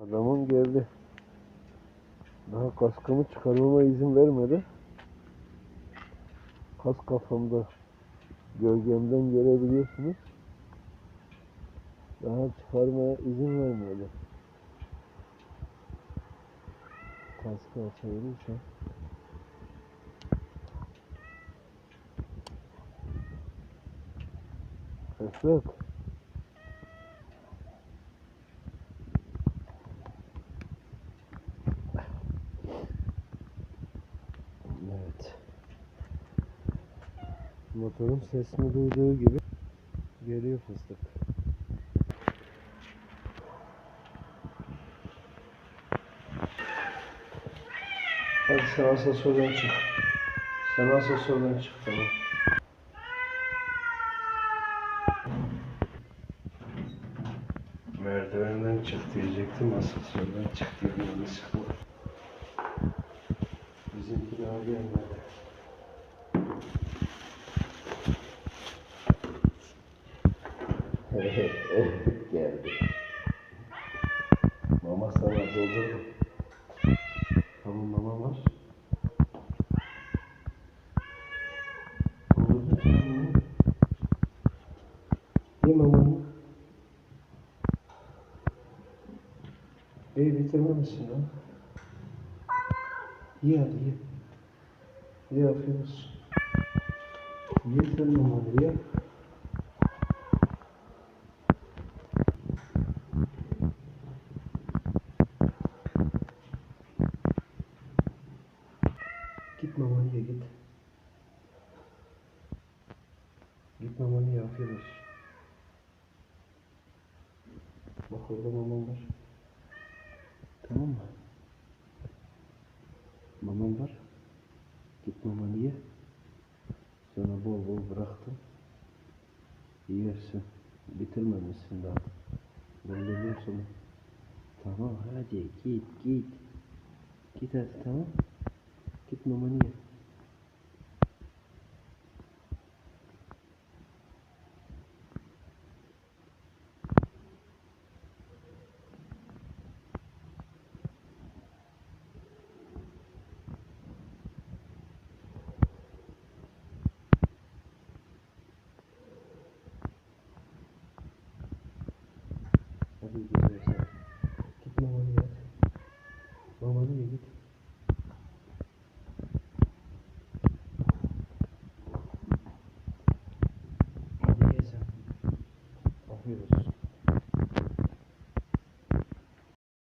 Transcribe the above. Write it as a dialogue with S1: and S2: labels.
S1: Adamım geldi. Daha kaskımı çıkarmama izin vermedi. Kas kafamda gölgemden görebiliyorsunuz. Daha çıkarmaya izin vermedi. Kaskı açabilirsem. Esat. Evet. Motorun sesini duyduğu gibi geliyor fıstık. Hadi sen asansörden çık. Sen asansörden çık tamam. Merdivenden çık diyecektim asansörden çık diye yanlışlıkla. Bizimki daha gelmedi. Geldi. Mama sana doldurdum. Tamam mama var. Doldurdun sen bunu. Ye mamanı. İyi bitirmemişsin lan. Ye hadi ye. Ye afiyet olsun. Ye sen mamanı ye. Git mamanı ye git. Git mamanı ye afiyet olsun. Bak orada maman var. Tamam mı? Maman var. Git mamanı ye. Sana bol bol bıraktım. Yersin. Bitirmemişsin daha. Ben geliyorum sana. Tamam hadi git git. Git hadi tamam. Git mamanı ye. Thank you.